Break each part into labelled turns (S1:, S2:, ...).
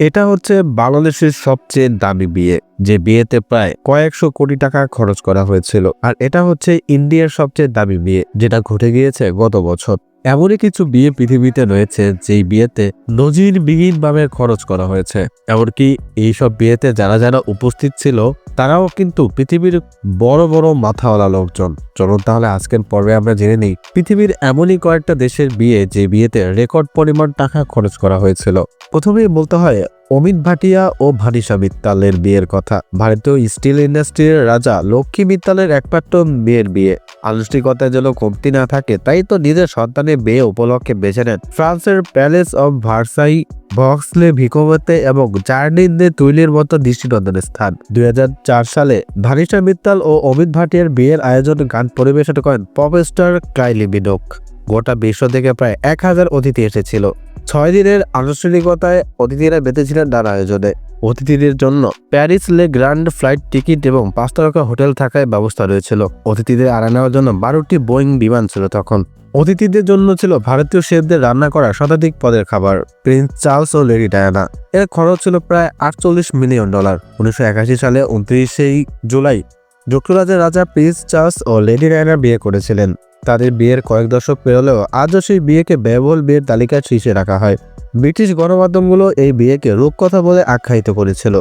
S1: এটা হচ্ছে বাংলাদেশের সবচেয়ে দামি বিয়ে, যে বিয়েতে প্রায় কয়েকশো কোটি টাকা খরচ করা হয়েছিল। আর এটা হচ্ছে ইন্ডিয়ার সবচেয়ে দামি বিয়ে, যেটা ঘটে গিয়েছে গত বছর। এমনই কিছু বিয়ে পৃথিবীতে রয়েছে যেই বিয়েতে নজিরবিহীনভাবে খরচ করা হয়েছে। এমনকি এইসব বিয়েতে যারা যারা উপস্থিত ছিল, তারাও কিন্তু পৃথিবীর বড় বড় মাথাওয়ালা লোকজন। চলুন তাহলে আজকের পর্বে আমরা জেনে নিই পৃথিবীর এমনই কয়েকটা দেশের বিয়ে যে বিয়েতে রেকর্ড পরিমাণ টাকা খরচ করা হয়েছিল। প্রথমেই বলতে হয় অমিত ভাটিয়া ও ভানিশা মিত্তালের বিয়ের কথা। ভারতীয় স্টিল ইন্ডাস্ট্রির রাজা লক্ষ্মী মিত্তালের একমাত্র মেয়ের বিয়ে। আনুষ্ঠানিকতায় যেন কমতি না থাকে, তাই তো নিজের সন্তানের বিয়ে উপলক্ষে বেছে নেন ফ্রান্সের palace of Versailles Vaux le Vicomte এবং জার্ডিনদের তুইলের মতো দৃষ্টিনন্দনের স্থান। দুই হাজার চার সালে ভানিশা মিত্তাল ও অমিত ভাটিয়ার বিয়ের আয়োজন গান পরিবেশন করেন পপ স্টার কাইলি বিনোক গোটা বিশ্ব থেকে প্রায় এক হাজার অতিথি এসেছিল। ছয় দিনের আনুষ্ঠানিকতায় অতিথিরা বেঁধেছিলেন নানা আয়োজনে। অতিথিদের জন্য প্যারিস লে গ্র্যান্ড ফ্লাইট টিকিট এবং পাঁচ তারকা হোটেল থাকায় ব্যবস্থা রয়েছিল। অতিথিদের আড়া নেওয়ার জন্য বারোটি বোয়িং বিমান ছিল তখন। অতিথিদের জন্য ছিল ভারতীয় শেফদের রান্না করা শতাধিক পদের খাবার, প্রিন্স চার্লস ও লেডি ডায়ানা। এর খরচ ছিল প্রায় আটচল্লিশ মিলিয়ন ডলার। উনিশশো একাশি সালে উনত্রিশেই জুলাই যুক্তরাজ্যের রাজা প্রিন্স চার্লস ও লেডি ডায়ানা বিয়ে করেছিলেন। তাদের বিয়ের কয়েক দশক পেরোলেও আজও সেই বিয়েকে ব্যয়বহুল বিয়ের তালিকায় শীর্ষে রাখা হয়। ব্রিটিশ গণমাধ্যমগুলো এই বিয়েকে রূপকথা বলে আখ্যায়িত করেছিল।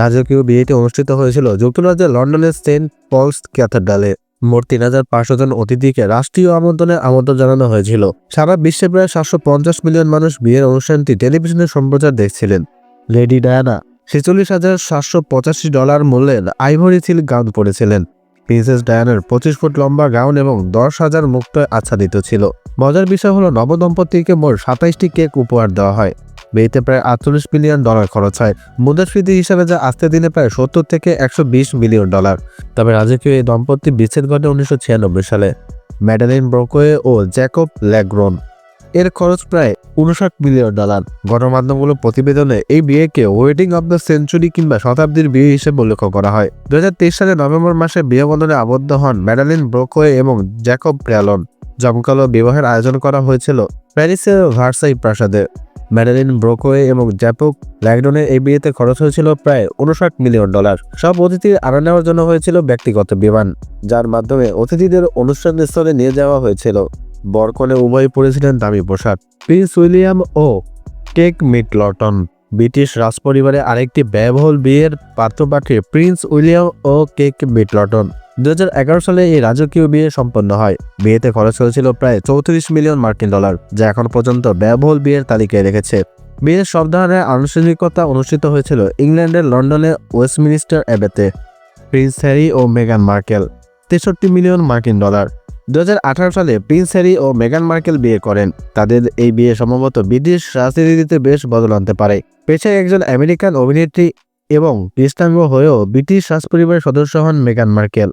S1: রাজকীয় বিয়েটি অনুষ্ঠিত হয়েছিল যুক্তরাজ্যের লন্ডনের সেন্ট পলস ক্যাথেড্রালে। মোট তিন হাজার পাঁচশো জন অতিথিকে রাষ্ট্রীয় আমন্ত্রণে আমন্ত্রণ জানানো হয়েছিল। সারা বিশ্বে প্রায় সাতশো পঞ্চাশ মিলিয়ন মানুষ বিয়ের অনুষ্ঠানটি টেলিভিশনে সম্প্রচার দেখছিলেন। লেডি ডায়ানা ছেচল্লিশ হাজার সাতশো পঁচাশি ডলার মূল্যের আইভরি সিল্ক গাউন পরেছিলেন। প্রিন্সেস ডায়ানার পঁচিশ ফুট লম্বা গাউন এবং দশ হাজার মুক্ত আচ্ছাদিত ছিল। মজার বিষয় হলো, নবদম্পতিকে মোট সাতাইশটি কেক উপহার দেওয়া হয়। বিয়েতে প্রায় আটচল্লিশ মিলিয়ন ডলার খরচ হয়। মুদ্রাস্ফীতি হিসাবে যা আস্তে দিনে প্রায় সত্তর থেকে একশো বিশ মিলিয়ন ডলার। তবে রাজকীয় এই দম্পতি বিচ্ছেদ ঘটে উনিশশো ছিয়ানব্বই সালে। ম্যাডালিন ব্রোকোয়ে ও জ্যাকব ল্যাগ্রন। এর খরচ প্রায় উনষাট মিলিয়ন ডলার। গণমাধ্যমগুলো প্রতিবেদনে এই বিয়েকে ওয়েডিং অব দ্য সেঞ্চুরি কিংবা শতাব্দীর বিয়ে হিসেবে উল্লেখ করা হয়। দু সালে নভেম্বর মাসে বিয়ে আবদ্ধ হন ম্যাডালিন ব্রোকোয়ে এবং জ্যাকব প্র্যালন। জমকালো বিবাহের আয়োজন করা হয়েছিল প্যারিসের ভার্সাই প্রাসাদে। ম্যাডালিন ব্রোকোয়ে এবং জ্যাপক ল্যাগডনের এই বিয়েতে খরচ হয়েছিল প্রায় উনষাট মিলিয়ন ডলার। সব অতিথির আনা নেওয়ার জন্য হয়েছিল ব্যক্তিগত বিমান, যার মাধ্যমে অতিথিদের অনুষ্ঠান স্থলে নিয়ে যাওয়া হয়েছিল। বরকনে উভয় পরেছিলেন দামি পোশাক। প্রিন্স উইলিয়াম ও কেক মিটলটন, ব্রিটিশ রাজপরিবারে আরেকটি ব্যয়বহুল বিয়ের পাত্রপাত্রী প্রিন্স উইলিয়াম ও কেক মিটলটন। দু হাজার এগারো সালে এই রাজকীয় বিয়ে সম্পন্ন হয়। বিয়েতে খরচ হয়েছিল প্রায় চৌত্রিশ মিলিয়ন মার্কিন ডলার, যা এখন পর্যন্ত ব্যয়বহুল বিয়ের তালিকায় রেখেছে। বিয়ের সব ধরনের আনুষ্ঠানিকতা অনুষ্ঠিত হয়েছিল ইংল্যান্ডের লন্ডনে ওয়েস্টমিনিস্টার অ্যাবেতে। প্রিন্স হ্যারি ও মেগান মার্কেল, তেষট্টি মিলিয়ন মার্কিন ডলার। দু হাজার আঠারো সালে প্রিন্স হ্যারি ও মেগান মার্কেল বিয়ে করেন। তাদের এই বিয়ে সম্ভবত ব্রিটিশ রাজনীতিতে বেশ বদল আনতে পারে। পেশায় একজন আমেরিকান অভিনেত্রী এবং কৃষ্ণাঙ্গ হয়েও ব্রিটিশ রাজপরিবারের সদস্য হন মেগান মার্কেল।